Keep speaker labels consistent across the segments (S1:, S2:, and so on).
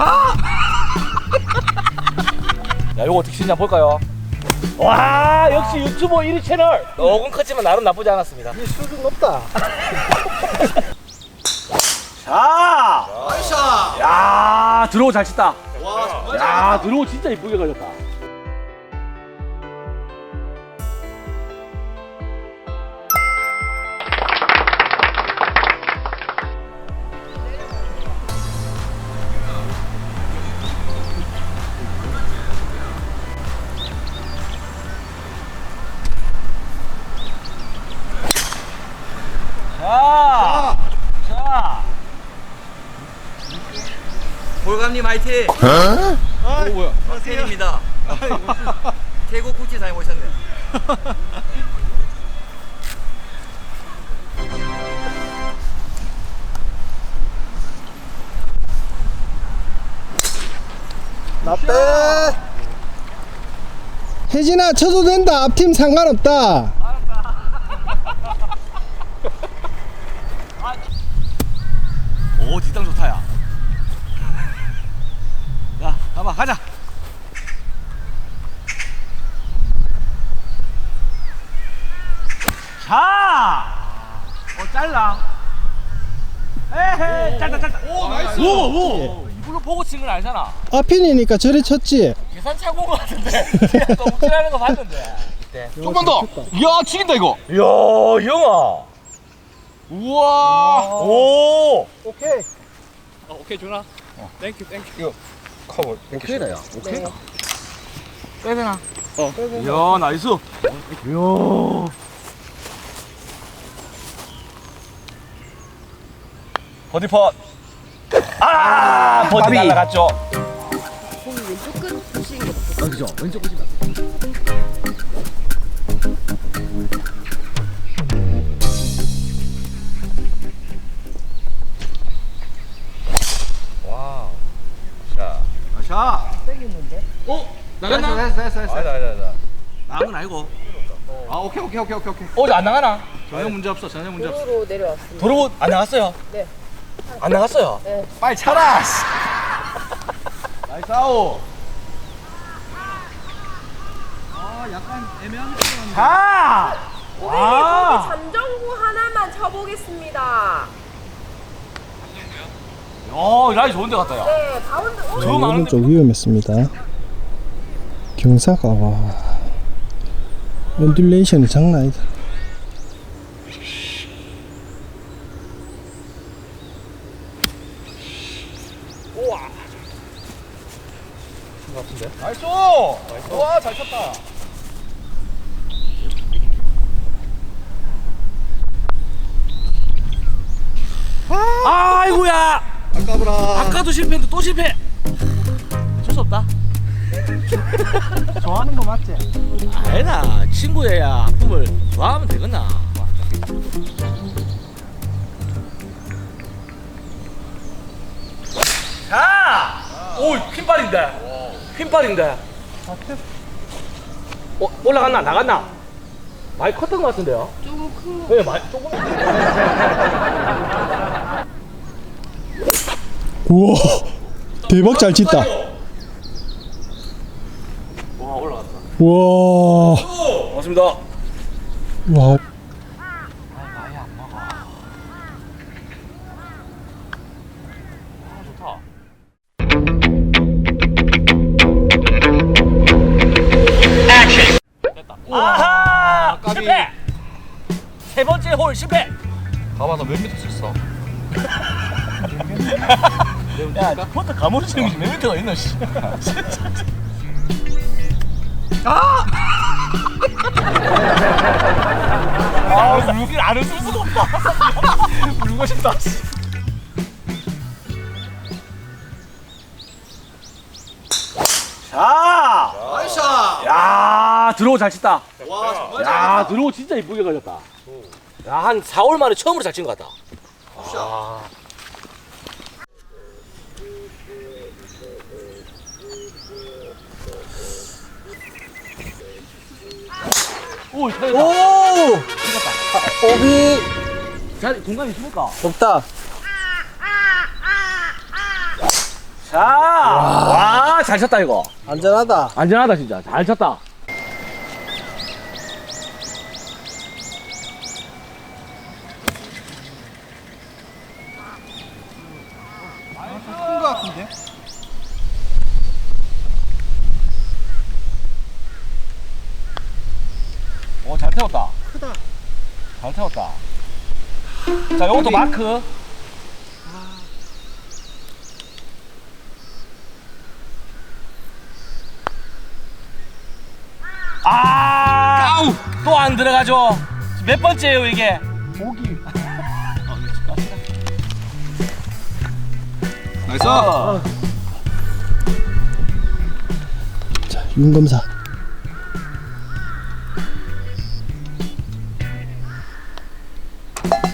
S1: 야, 요거 어떻게 치냐 볼까요? 와, 역시 유튜버 1위 채널. 조금 컸지만 나름 나쁘지 않았습니다.
S2: 이 수준 높다.
S1: 자,
S2: 나이샤.
S1: 야, 들어오 잘 쳤다.
S2: 와 정말
S1: 야, 들어오 진짜 이쁘게 걸렸다.
S3: 화이팅!
S2: 아,
S1: 뭐야?
S3: 팬입니다. 태국 쿠키 사용 오셨네.
S2: 나 빼. 혜진아 쳐도 된다. 앞팀 상관없다.
S1: 오 뒷땅 좋다 야. 야 가봐 가자. 자. 어 잘라. 에헤 짧다 짧다. 오 나이스. 오 오. 이걸로 보고 친건 알잖아.
S2: 앞핀이니까 저리 쳤지.
S1: 계산 차고 온거 같은데. 제가 너무 치라는 거 봤는데. 이때.
S4: 조금만 더. 이야, 튀긴다 이거.
S1: 이야 영아.
S4: 우와.
S1: 오.
S2: 오케이.
S4: 오케이, 준아. 땡큐, 땡큐.
S3: 커버.
S1: 오케이다 야.
S5: 오케이다.
S1: 빼되나? 어. 이야 나이스. 이야. 버디 팟. 아 버디. 날라갔죠.
S5: 왼쪽 끝 보시는
S1: 게아 그죠. 왼쪽 보시면. 자.
S4: 자.
S1: 어?
S4: 나갔나?
S3: 됐어, 됐어, 됐어.
S1: 아니다 아니다 아니다.
S4: 건 아니고. 아, 오케이, 오케이, 오케이, 오케이, 오케이.
S1: 어, 이제 안 나가나?
S4: 전혀 문제 없어, 전혀 문제 없어.
S5: 도로로 내려왔습니다.
S1: 도로 안 나갔어요?
S5: 네.
S1: 안 나갔어요?
S5: 네.
S4: 빨리 차라. 나이스 아웃. 아, 약간 애매한 느낌.
S1: 자!
S5: 고객님
S1: 아!
S5: 거기 잠정구 하나만 쳐보겠습니다.
S1: 어, 라이 좋은 데 갔다, 야.
S5: 네, 가운데. 어,
S1: 저 많은데.
S2: 오른쪽 위험했습니다. 경사가 와. 온듈레이션이 장난 아니다.
S4: 나이스. 와, 잘 쳤다.
S2: 아까보라.
S1: 아까도 실패했는데 또 실패! 어쩔 수 없다.
S2: 좋아하는 거 맞지?
S1: 아니다. 친구의 아픔을 좋아하면 되겠나. 자! 오, 핀발인데. 핀발인데. 어, 올라갔나? 나갔나? 많이 컸던 것 같은데요?
S5: 조금 큰 거.
S1: 네, 많이, 조금.
S2: 우와. 대박 잘 쳤다.
S1: 와, 올라갔다.
S2: 우와.
S1: 고맙습니다.
S2: 와.
S1: 가물치는 게몇 미터가 있나, 씨. 아! 아, 물길 안 웃을 수가 없다. 울고 싶다, 씨. 자!
S3: 나이샤.
S1: 야, 들어오 잘 쳤다.
S3: 와, 정말
S1: 야, 들어오 진짜 이쁘게 걸렸다. 야, 한 4, 5월 만에 처음으로 잘 친 것 같다. 오, 오!
S2: 오비.
S1: 자, 공간이 있습니까?
S2: 없다.
S1: 자! 잘 쳤다 이거.
S2: 안전하다.
S1: 안전하다 진짜. 잘 쳤다.
S4: 큰거 같은데?
S1: 오, 잘 태웠다. 크다. 잘 태웠다. 자, 요것도 마크. 아! 또안 들어가죠. 몇 번째예요, 이게?
S4: 고기. 나이스.
S1: 어.
S2: 자, 윤검사.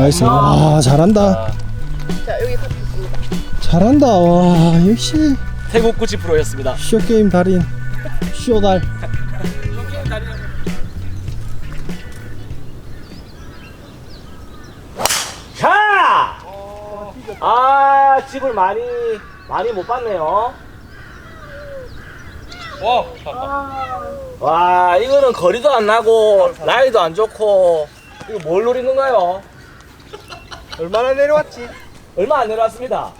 S2: 나이스. 와, 잘한다.
S5: 자 여기 다 있습니다.
S2: 잘한다. 와, 역시
S1: 태국 구치 프로였습니다.
S2: 쇼게임 달인. 쇼달.
S1: 자! 아, 집을 많이, 많이 못 봤네요.
S4: 와.
S1: 와, 이거는 거리도 안 나고, 라이도 안 좋고, 이거 뭘 노리는 건가요?
S2: 얼마나 내려왔지?
S1: 얼마 안 내려왔습니다.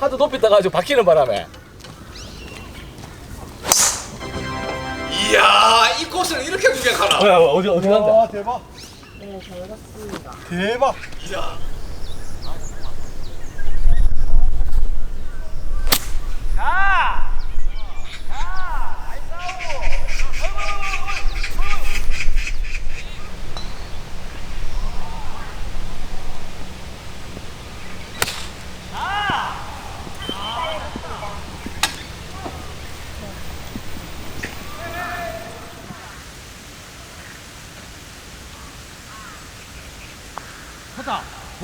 S1: 하도 높이 떠가지고 박히는 바람에.
S4: 이야 이 꽃을 이렇게 구경하나?
S1: 어, 어디, 어디 간다?
S2: 와, 대박.
S5: 네, 잘 봤습니다.
S2: 대박.
S1: 자! 쳤다.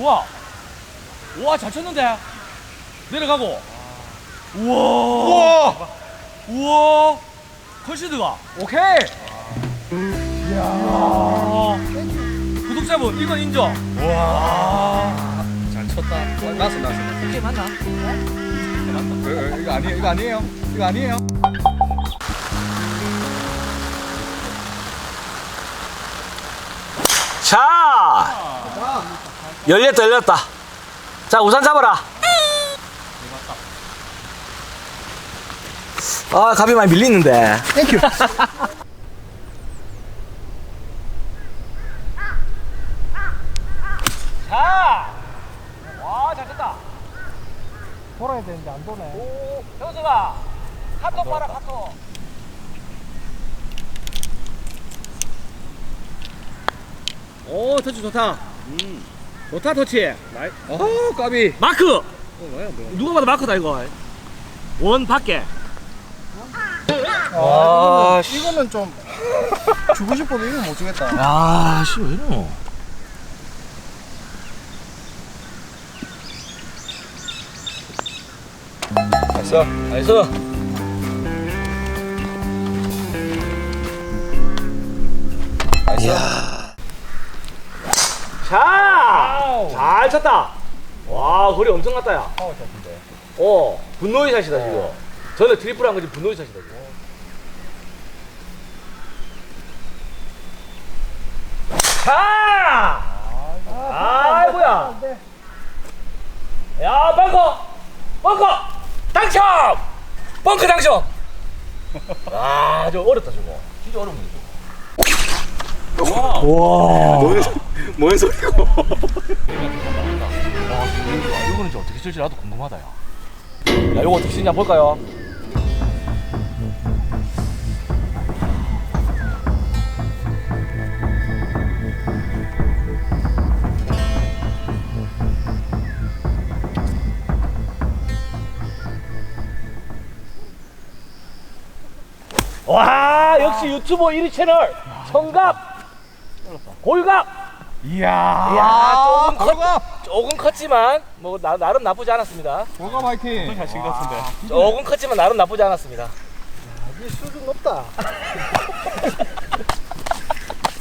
S1: 우와. 우와, 잘 쳤는데. 내려가고. 우와.
S4: 우와.
S1: 우와. 컷시드가. 오케이. 이야. 구독자분, 이건 인정. 와.
S4: 잘 쳤다. 어, 나왔어 나왔어.
S1: 오케이, 맞나?
S4: 어, 어, 이거 아니에요 이거 아니에요 이거 아니에요.
S1: 열렸다, 열렸다. 자, 우산 잡아라. 아, 갑이 많이 밀리는데.
S2: 땡큐.
S1: 자! 와, 잘 쳤다.
S2: 돌아야 되는데 안 도네.
S1: 오, 현수가 카톡 봐라, 카톡. 오, 터치 좋다. 좋다, 터치.
S4: 어 까비.
S1: 마크!
S4: 어 뭐야 뭐야.
S1: 누가 봐도 마크다, 이거. 원 밖에.
S2: 아, 이거는 좀 주고 싶어도 이거 못 주겠다.
S1: 야, 씨, 왜 이러노?
S4: 됐어.
S1: 나이스. 자! 잘 쳤다. 와, 거리 엄청 갔다, 야.
S4: 파워 쳤는데.
S1: 어, 분노의 샷이다, 지금. 전에 트리플 한 거지, 분노의 샷이다, 지금. 자! 아이고야. 야, 벙커! 벙커! 당첨! 벙커 당첨! 아, 저 어렵다, 저거. 진짜 어렵네, 저거. 와.
S2: 와.
S4: 뭔 소리고?
S1: 와, 이거는 이제 어떻게 쓸지 나도 궁금하다, 야. 야, 이거 어떻게 쓰냐 볼까요? 와, 역시 유튜버 1위 채널 청갑 골갑
S4: 이야.
S1: 이야, 조금 컸,
S4: 가.
S1: 조금 컸지만 뭐 나, 나름 나쁘지 않았습니다.
S4: 뭐가 파이팅.
S1: 잘친 것 같은데. 조금 컸지만 나름 나쁘지 않았습니다.
S2: 이 수준 높다.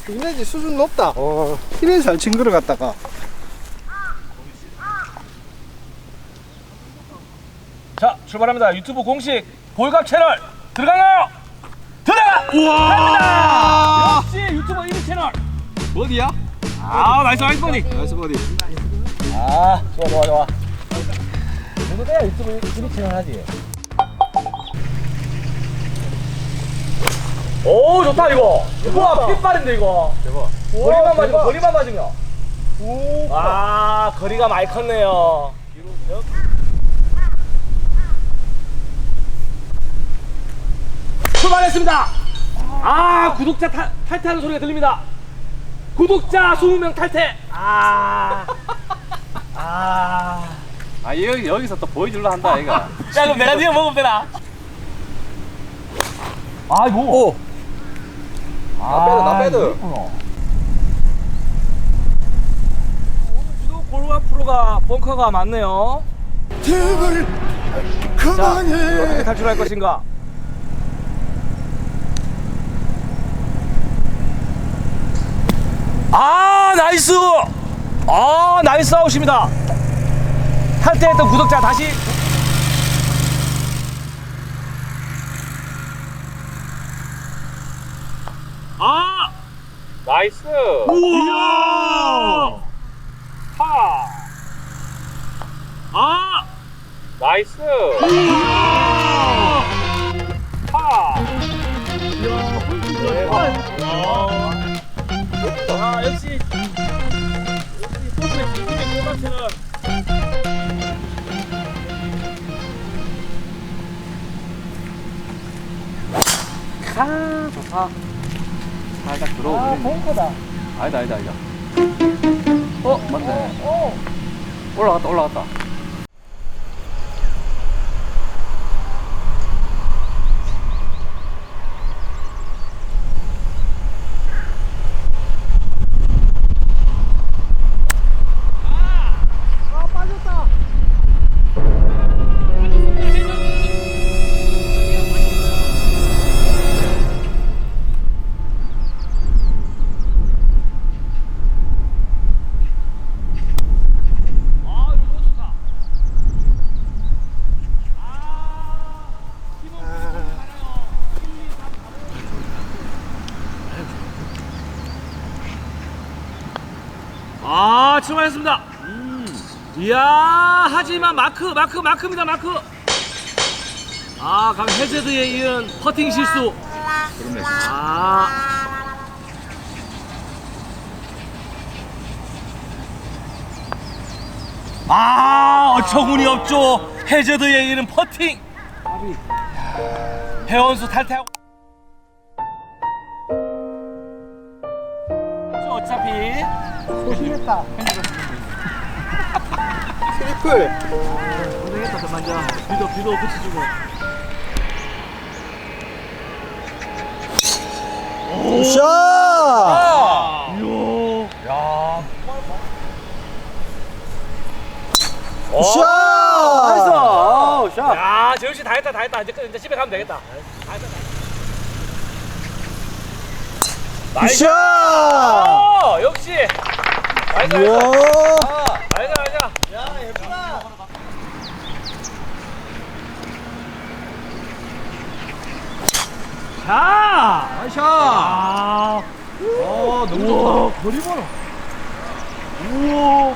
S2: 이네지 수준 높다. 어, 이래 잘친 거를 갖다가.
S1: 자 출발합니다 유튜브 공식 볼갑 채널 들어가요 들어가 우와
S4: 어디야?
S1: 아 나이스 나이스 버디.
S4: 나이스 버디.
S1: 아 좋아 좋아 좋아. 누구 돼야? 유튜브 1위 채널 하지? 오 좋다 이거. 우와 핏발인데 이거.
S4: 대박.
S1: 거리만 맞으면 거리만 맞으면. 아 거리가 많이 컸네요. 출발했습니다. 아 구독자 탈, 탈퇴하는 소리가 들립니다 구독자 20명 탈퇴 아 아.
S4: 아 여기 여기서 또 보여줄라 한다 얘가.
S1: 야 그럼 내가 니가 먹으면 되나? 아이고
S4: 오. 나 빼드 나 빼드.
S1: 오늘 유독 골프 프로가 벙커가 많네요
S2: 제발
S1: 자 어떻게
S2: 그만해.
S1: 탈출할 것인가 아 나이스! 아 나이스 아웃입니다. 탈퇴했던 구독자 다시. 아! 나이스! 우와! 파 아! 나이스! 파! 아, 역시.
S4: 아 좋다. 살짝
S1: 아,
S4: 들어오네.
S1: 벙커다.
S4: 아니다 아니다 아니다. 어 맞네.
S1: 어.
S4: 올라갔다 올라갔다.
S1: 아, 출발했습니다. 이야, 하지만 마크, 마크, 마크입니다, 마크. 아, 강 해저드에 이은 퍼팅 실수.
S4: 그렇네.
S1: 아. 아, 어처구니 없죠. 해저드에 이른 퍼팅. 회원수 탈퇴하고.
S2: 조심했다.
S4: 트리플.
S1: 고생했다, 저 만져. 비도 비도 붙여주고.
S2: 샷.
S1: 아, 이야, 야.
S2: 샷.
S1: 나이스! 야, 재훈 씨다 했다, 다 했다. 이제, 끝, 이제 집에 가면 되겠다. 다 했다, 다 했다. 나이스!
S2: 샷.
S1: 어, 역시! 나이스!
S2: 이야.
S1: 나이스, 나이스!
S2: 야 예쁘다.
S1: 자!
S2: 나이스.
S1: 아,
S2: 어 너무
S1: 우와, 거리 봐라. 우와.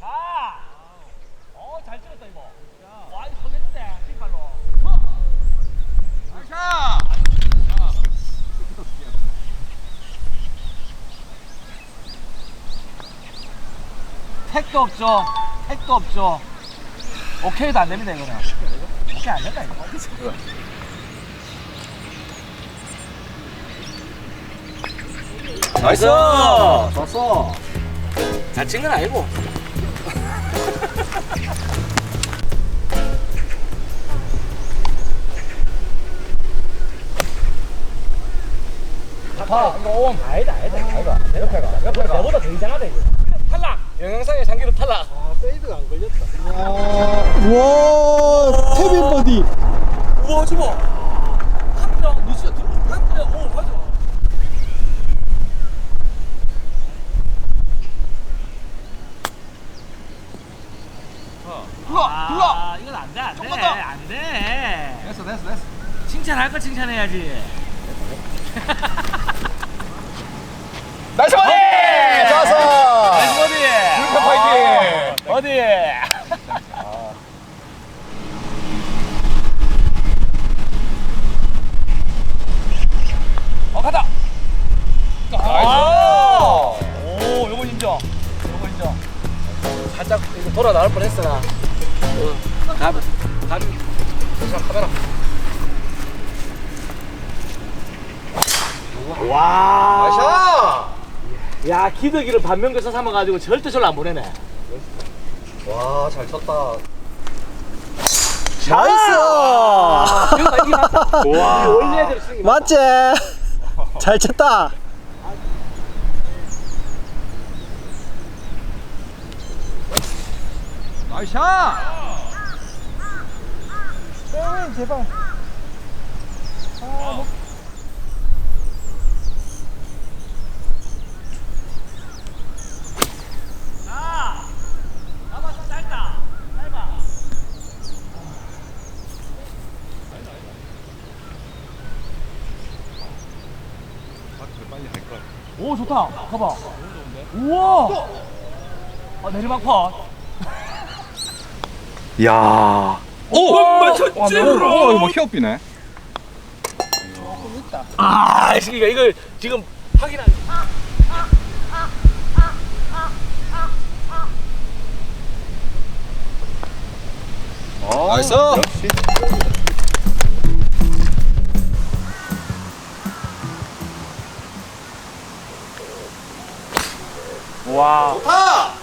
S1: 자! 어, 잘 찍었다, 이거. 와, 이거 서겠는데, 핀발로. 택도 없죠. 택도 없죠. 오케이도 안 됩니다, 이거는. 오케이 안 된다, 이거. 나이스!
S4: 졌어.
S1: 잘 친 건 아니고. 아, 이거 온. 아니다, 아니다, 아니다. 옆에 가, 옆에 가. 내보다 더 이상하다, 이거. 탈락.
S2: 아, 페이드가 안 걸렸다. 와, 태빈 버디.
S1: 우와, 저거. 한 명, 너 진짜 들어. 한 명, 오, 맞아. 들어와, 아, 들어와.
S6: 아, 이건 안 돼, 안 돼.
S1: 더.
S6: 안 돼.
S4: 됐어, 됐어, 됐어.
S6: 칭찬할 거 칭찬해야지.
S4: 파이팅
S1: 버디 어 가다 아! 오 요거 인정. 요거 인정. 살짝 이거 돌아 나올 뻔했어 나. 어, 가비 가비 자 카메라. 와.
S4: 나이스
S1: 야 기더기를 반면교사 삼아가지고 절대 절로 안 보내네
S4: 와 잘 쳤다
S2: 나이스.
S1: 와
S2: 맞지? 잘 쳤다.
S4: 나이스 샷
S2: 세븐 제발.
S4: 빨리 할걸
S1: 오 좋다. 가봐. 우와. 아 내리막 파
S4: 야. 오! 맞췄지 오, 이거 뭐 히어비네.
S1: 아 그러니까 이걸 지금 확인한
S4: 나이스
S1: 와.
S4: 좋다!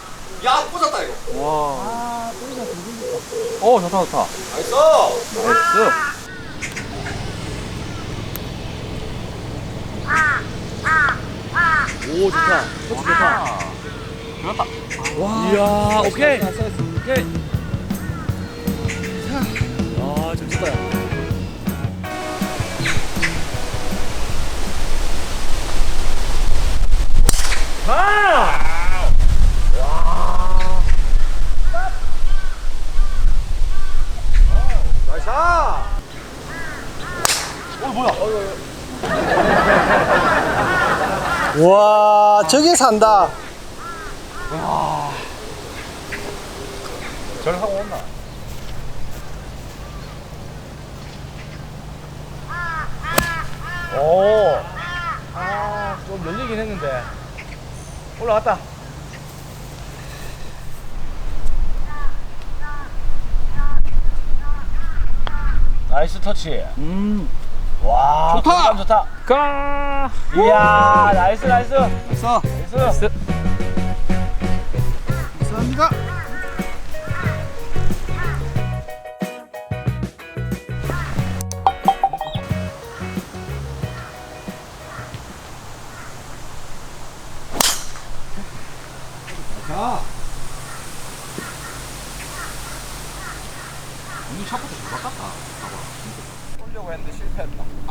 S4: 야 꽂았다 이거.
S1: 오 좋다 좋다.
S4: 나이스!
S1: 나이스. 오 좋다. 좋다. 좋다. 좋았다. 와. 이야 오케이. 오케이. 아좀 좋다. 아!
S4: 나이스
S1: 어 뭐야
S2: 와, 저게 산다.
S4: 절 하고 온나
S1: 오. 아, 좀 열리긴 했는데. 올라갔다. 나이스 터치.
S6: 음.
S1: 와,
S4: 좋다.
S1: 좋다.
S6: 가.
S1: 이야, 나이스, 나이스.
S4: 나이스
S1: 나이스.
S2: 감사합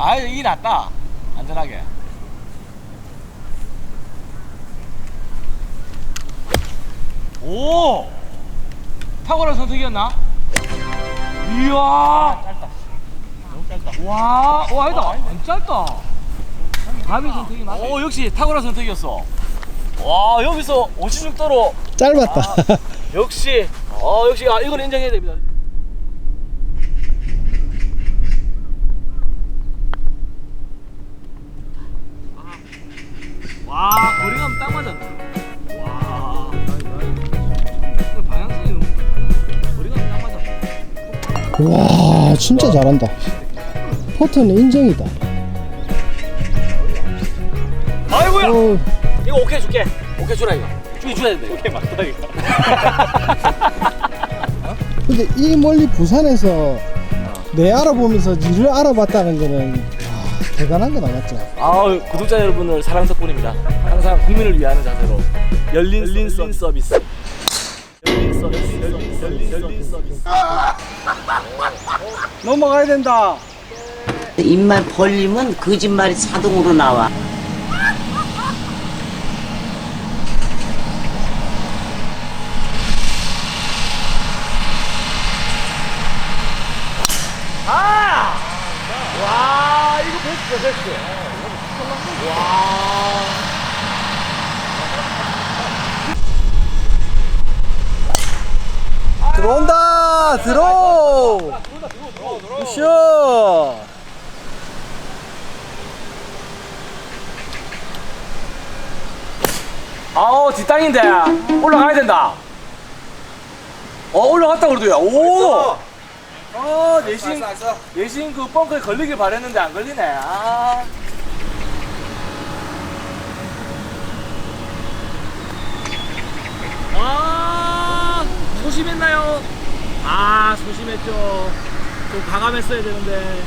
S4: 실패했다
S1: 아, 이게 낫다. 안전하게. 오! 탁월한 선택이었나? 이야! 짧다. 너무 짧다. 와, 와, 아니다. 안 짧다. 감이 선택이 맞아. 오, 역시 탁월한 선택이었어. 와, 여기서 56도로.
S2: 짧았다.
S1: 역시, 어, 역시, 아, 이건 인정해야 됩니다. 와, 거리감 딱 맞았네. 와. 이거 방향성이 너무 좋다. 거리감 딱 맞았네.
S2: 와, 진짜 잘한다. 포트는 인정이다.
S1: 아이고야!
S2: 어,
S1: 이거 오케이 줄게. 오케이 주라 이거. 주기 줘야 된다. 오케이 맞다 이거.
S2: 근데 이 멀리 부산에서 내 알아보면서 니를 알아봤다는 거는 와, 대단한 거다 맞죠?
S1: 아 구독자 여러분을 사랑 덕분입니다. 항상 국민을 위하는 자세로 열린, 열린 서비스. 열린 서비스. 열린, 열린, 열린 서비스.
S2: 넘어가야 된다.
S7: 입만 벌리면 거짓말이 자동으로 나와.
S2: 들어 굿샷
S1: 아우 뒷땅인데 올라가야 된다 어 올라갔다 그러더야 오 어, 내신, 내신 그 벙커에 걸리길 바랬는데 안 걸리네. 아. 아, 소심했나요? 아, 소심했죠. 좀 과감했어야 되는데.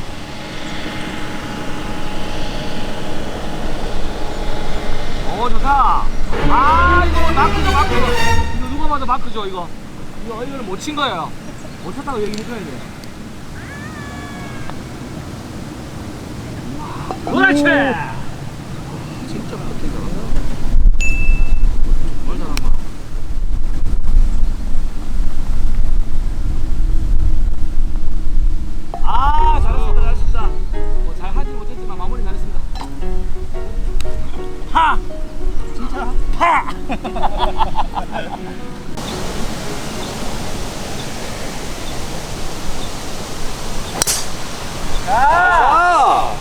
S1: 어, 좋다. 아, 이거 마크죠, 마크. 이거 누가 봐도 마크죠, 이거. 이거, 이거는 못 친 거예요. 못 쳤다고 얘기 해줘야 돼. 그렇지! 진짜 못했다. 하! 진짜? 파! 아!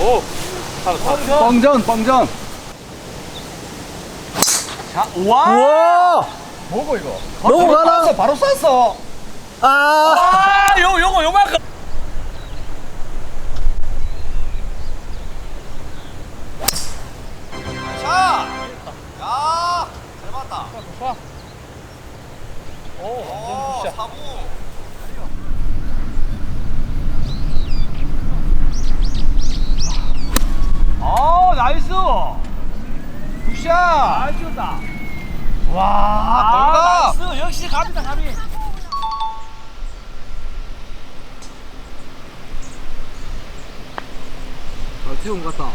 S1: 오! 살았다.
S4: 뻥전 뻥전
S1: 자, 와!
S2: 우와
S4: 뭐고 이거
S2: 넘어가나
S4: 바로 쐈어
S2: 아
S1: 아, 요, 요거, 요만큼. 어, 나이스! 굿샷! 잘 찍었다. 와, 아, 나이스! 역시 갑니다, 갑이. 아, 것 같다.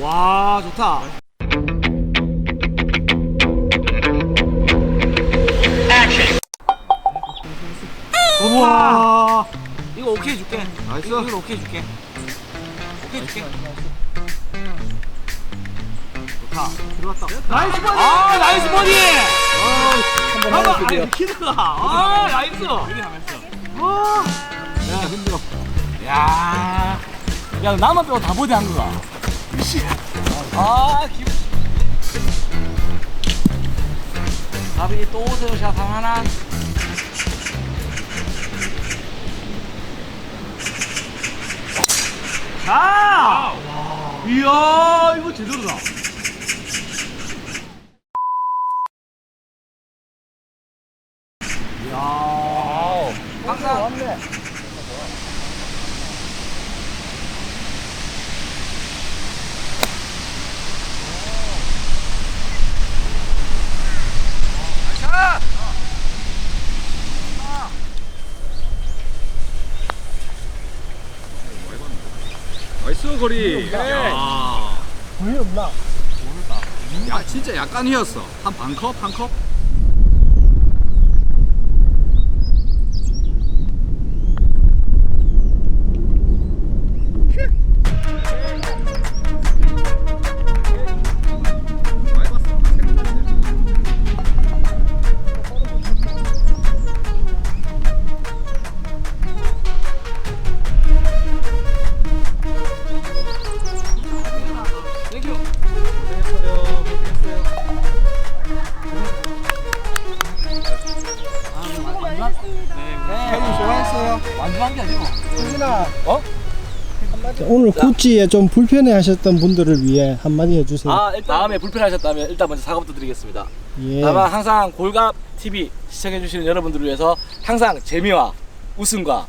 S1: 와, 좋다. 나이스. 이거 오케이 줄게. 오케이 줄게. 좋다. 들어갔다. 나이스 버디! 아, 나이스 버디! 한번 해보세요. 키드가. 아, 나이스. 하면서. 야, 힘들어. 야. 야, 나만 빼고 다 버디 한 거가. 씨. 아, 기분. 가비 또 오세요, 샷 하나. 자! 이야, 이거 제대로다. 이야. 항상 왔네.
S4: 나이스 거리 야,
S2: 거의 없나
S4: 야 진짜 약간 휘었어. 한 반컵? 한 컵
S2: 구찌에 좀 불편해 하셨던 분들을 위해 한마디 해주세요
S1: 아, 일단 다음에 불편하셨다면 일단 먼저 사과부터 드리겠습니다.
S2: 예.
S1: 다만 항상 골갑 TV 시청해주시는 여러분들을 위해서 항상 재미와 웃음과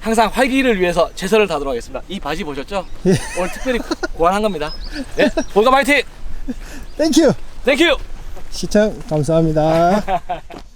S1: 항상 활기를 위해서 최선을 다하도록 하겠습니다. 이 바지 보셨죠?
S2: 예.
S1: 오늘 특별히 고안한 겁니다. 네, 골갑 화이팅!
S2: 땡큐
S1: 땡큐!
S2: 시청 감사합니다